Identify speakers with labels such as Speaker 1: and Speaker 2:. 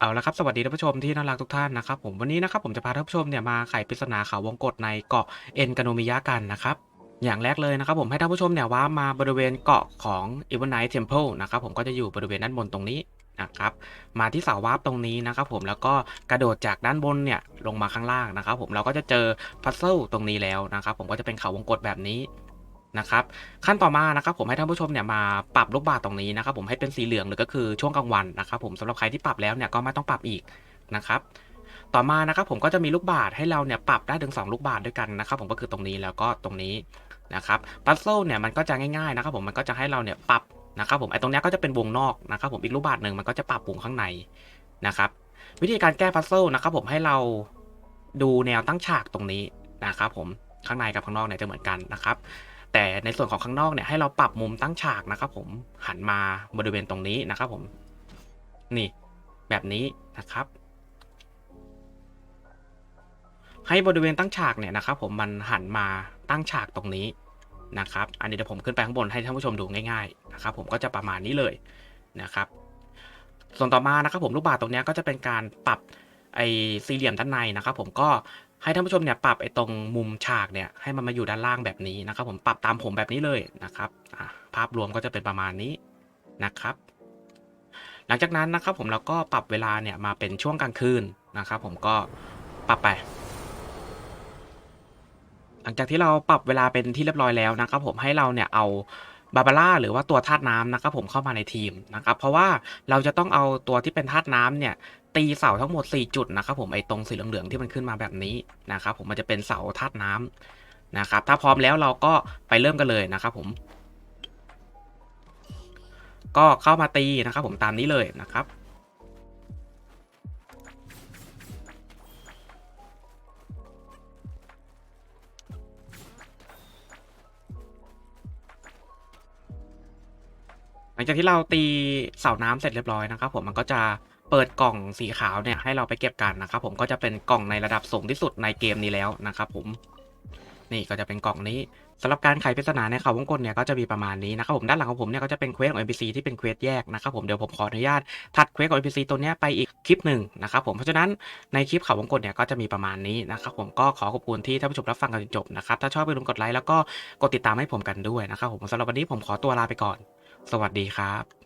Speaker 1: เอาละครับสวัสดีท่านผู้ชมที่น่ารักทุกท่านนะครับผมวันนี้นะครับผมจะพาท่านผู้ชมเนี่ยมาไขปริศนาเขาวงกตในเกาะเอ็นกาโนมิยะกันนะครับอย่างแรกเลยนะครับผมให้ท่านผู้ชมเนี่ยว่ามาบริเวณเกาะของอีวานไนท์เทมเพิลนะครับผมก็จะอยู่บริเวณด้านบนตรงนี้นะครับมาที่เสาวาร์ปตรงนี้นะครับผมแล้วก็กระโดดจากด้านบนเนี่ยลงมาข้างล่างนะครับผมเราก็จะเจอพัซเซิลตรงนี้แล้วนะครับผมก็จะเป็นเขาวงกตแบบนี้ นะครับขั้นต่อมานะครับผมให้ท่านผู้ชมเนี่ยมาปรับลูกบาศตรงนี้นะครับผมให้เป็นสีเหลืองหรือก็คือช่วงกลางวันนะครับผมสำหรับใครที่ปรับแล้วเนี่ยก็ไม่ต้องปรับอีกนะครับต่อมานะครับผมก็จะมีลูกบาศให้เราเนี่ยปรับได้ถึง 2 ลูกบาศด้วยกันนะครับผมก็คือตรงนี้แล้วก็ตรงนี้นะครับปัซเซิลเนี่ยมันก็จะง่ายๆนะครับผมมันก็จะให้เราเนี่ยปรับนะครับผมไอ้ตรงนี้ก็จะเป็นวงนอกนะครับผมอีกลูกบาศหนึ่งมันก็จะปรับวงข้างในนะครับวิธีการแก้พัซเซิลนะครับผมให้เราดูแนวตั้งฉากตรงนี้นะครับผมข้างในกับข้างนอกเนี่ยจะเหมือนกันนะครับ แต่ในส่วนของข้างนอกเนี่ยให้เราปรับมุมตั้งฉากนะครับผมหันมาบริเวณตรงนี้นะครับผม นี่แบบนี้นะครับ ให้บริเวณตั้งฉากเนี่ยนะครับ ผมมันหันมาตั้งฉากตรงนี้นะครับ อันนี้เดี๋ยวผมขึ้นไปข้างบนให้ท่านผู้ชมดูง่ายๆนะครับ ผมก็จะประมาณนี้เลยนะครับ ส่วนต่อมานะครับ ผมลูกบาศก์ตรงนี้ก็จะเป็นการปรับไอ้สี่เหลี่ยมด้านในนะครับ ผมก็ ให้ท่านผู้ชมเนี่ยปรับไอ้ตรงมุมฉากเนี่ยให้มันมาอยู่ด้านล่างแบบนี้นะครับ ผมปรับตามผมแบบนี้เลยนะครับภาพรวมก็จะเป็นประมาณนี้นะครับ หลังจากนั้นนะครับผมเราก็ปรับเวลาเนี่ยมาเป็นช่วงกลางคืนนะครับ ผมก็ปรับไป หลังจากที่เราปรับเวลาเป็นที่เรียบร้อยแล้วนะครับ ผมให้เราเนี่ยเอาบาบาร่าหรือว่าตัวธาตุน้ำนะครับผมเข้ามาในทีมนะครับเพราะว่าเราจะต้องเอาตัวที่เป็นธาตุน้ำเนี่ย ตีเสาทั้งหมด 4 จุดนะครับผมไอ้ตรงสีเหลืองๆที่มันขึ้นมาแบบนี้นะครับผมมันจะเป็นเสาธาตุน้ำนะครับ ถ้าพร้อมแล้วเราก็ไปเริ่มกันเลยนะครับผม ก็เข้ามาตีนะครับผมตามนี้เลยนะครับหลังจากที่เราตีเสาน้ำเสร็จเรียบร้อยนะครับผมมันก็จะ เปิดกล่องสีขาวเนี่ยให้เราไปเก็บกันนะครับผมก็จะเป็นกล่องในระดับสูงที่สุดในเกมนี้แล้วนะครับผมนี่ก็จะเป็นกล่องนี้สำหรับการไขปริศนาในเขาวงกลเนี่ยก็จะมีประมาณนี้นะครับผมด้านหลังของผมเนี่ยก็จะเป็นเควสของ NPC ที่เป็นเควสแยกนะครับผมเดี๋ยวผมขออนุญาตถัดเควสของ NPC ตัวเนี้ยไปอีกคลิปหนึ่งนะครับผมเพราะฉะนั้นในคลิปเขาวงกลเนี่ยก็จะมีประมาณนี้นะครับผมก็ขอขอบคุณที่ท่านผู้ชมรับฟังกันจนจบนะครับถ้าชอบอย่าลืมกดไลค์แล้วก็กดติดตามให้ผมกันด้วยนะครับผมสำหรับวันนี้ผมขอตัวลาไปก่อน สวัสดีครับ